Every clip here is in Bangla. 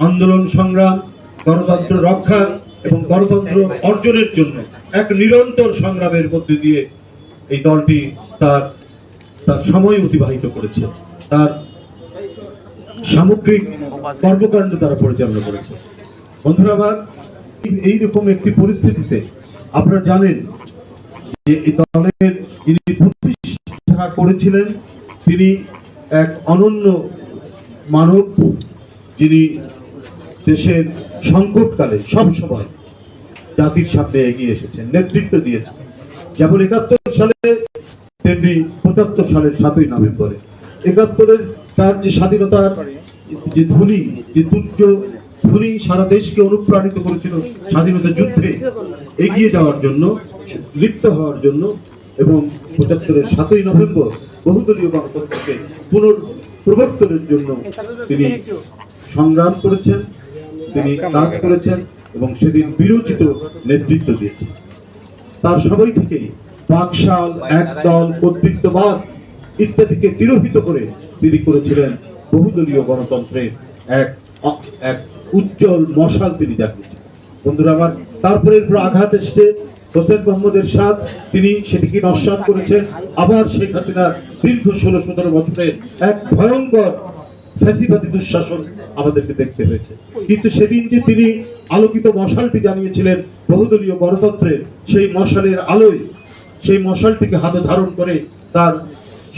আন্দোলন সংগ্রাম, গণতন্ত্র রক্ষা এবং গণতন্ত্র অর্জনের জন্য এক নিরন্তর সংগ্রামের মধ্যে দিয়ে এই দলটি তার তার সময় অতিবাহিত করেছে। তার সামগ্রিক কর্মকাণ্ড তারা পরিচালনা করেছে। বন্ধুরা আমার, এইরকম একটি পরিস্থিতিতে আপনারা জানেন যে এই দলের যিনি প্রতিষ্ঠা করেছিলেন, তিনি এক অনন্য মানব, যিনি দেশের সংকটকালে সব সময় জাতির সামনে এগিয়ে এসেছেন, নেতৃত্ব দিয়েছেন। যেমন একাত্তর সালে তেমনি পঁচাত্তর সালের সাতই নভেম্বরে। একাত্তরের তার যে স্বাধীনতার যে ধ্বনি, যে তুর্য ধ্বনি সারা দেশকে অনুপ্রাণিত করেছিল স্বাধীনতা যুদ্ধে এগিয়ে যাওয়ার জন্য, লিপ্ত হওয়ার জন্য এবং পঁচাত্তরের সাতই নভেম্বর বহুদলীয় গণতন্ত্রকে পুনঃপ্রবর্তনের জন্য তিনি সংগ্রাম করেছেন। তিনি কাজ করেছেন এবং সেদিন বিরোচিত নেতৃত্ব দিয়েছেন। তার সময় থেকেই বাকশাল একদল কর্তৃত্ববাদ ইত্যাদিকে তিরোহিত করে তিনি করেছিলেন বহুদলীয় গণতন্ত্রের এক এক উজ্জ্বল মশাল তিনি জাগিয়েছেন বন্ধুরা আমার, তারপরে এরপর আঘাত এসছে। হোসেন মোহাম্মদ এরশাদ, তিনি সেটিকে নস্বাত করেছেন। আবার শেখ হাসিনার দীর্ঘ ষোলো সতেরো বছরের এক ভয়ঙ্কর ফ্যাসিবাদী দুঃশাসন আমাদেরকে দেখতে হয়েছে। কিন্তু সেদিন যে তিনি আলোকিত মশালটি জানিয়েছিলেন বহুদলীয় গণতন্ত্রের সেই মশালের আলোয়, সেই মশালটিকে হাতে ধারণ করে তার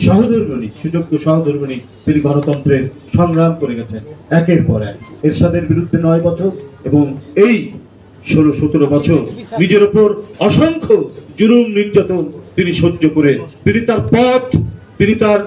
সহধর্মিনী সুযোগ্য সহধর্মিনী তিনি গণতন্ত্রের সংগ্রাম করে গেছেন একের পর এক। এরশাদের বিরুদ্ধে নয় বছর এবং এই ষোলো সতেরো বছর নিজের ওপর অসংখ্য জুলুম, নির্যাতন তিনি সহ্য করে, তিনি তার পথ, তিনি তার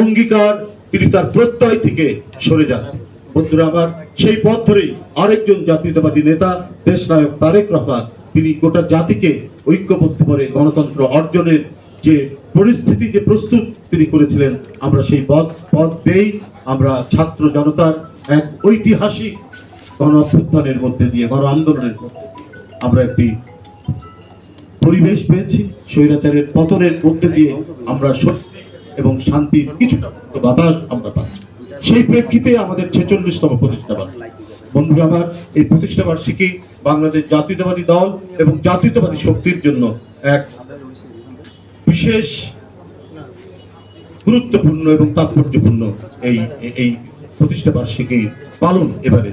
অঙ্গীকার তিনি তার প্রত্যয় থেকে সরে যাচ্ছেন। বন্ধুরা আমার, সেই পথ ধরেই আরেকজন জাতীয়তাবাদী নেতা, দেশনায়ক তারেক রহমান, তিনি গোটা জাতিকে ঐক্যবদ্ধ করে গণতন্ত্র অর্জনের যে পরিস্থিতি, যে প্রস্তুত তিনি করেছিলেন, আমরা সেই পথ পথ পেয়েই আমরা ছাত্র জনতার এক ঐতিহাসিক গণ অভ্যুত্থানের মধ্যে দিয়ে, গণ আন্দোলনের মধ্যে আমরা একটি পরিবেশ পেয়েছি। স্বৈরাচারের পতনের মধ্যে দিয়ে আমরা সত্যি এবং শান্তির কিছুটা বাতাস আমরা পাচ্ছি। সেই প্রেক্ষিতে আমাদের ছেচল্লিশতম প্রতিষ্ঠা বার্ষিকী। বন্ধুরা আমার এই প্রতিষ্ঠা বার্ষিকী বাংলাদেশ জাতীয়তাবাদী দল এবং জাতীয়তাবাদী শক্তির জন্য এক বিশেষ গুরুত্বপূর্ণ এবং তাৎপর্যপূর্ণ এই এই প্রতিষ্ঠা বার্ষিকী পালন এবারে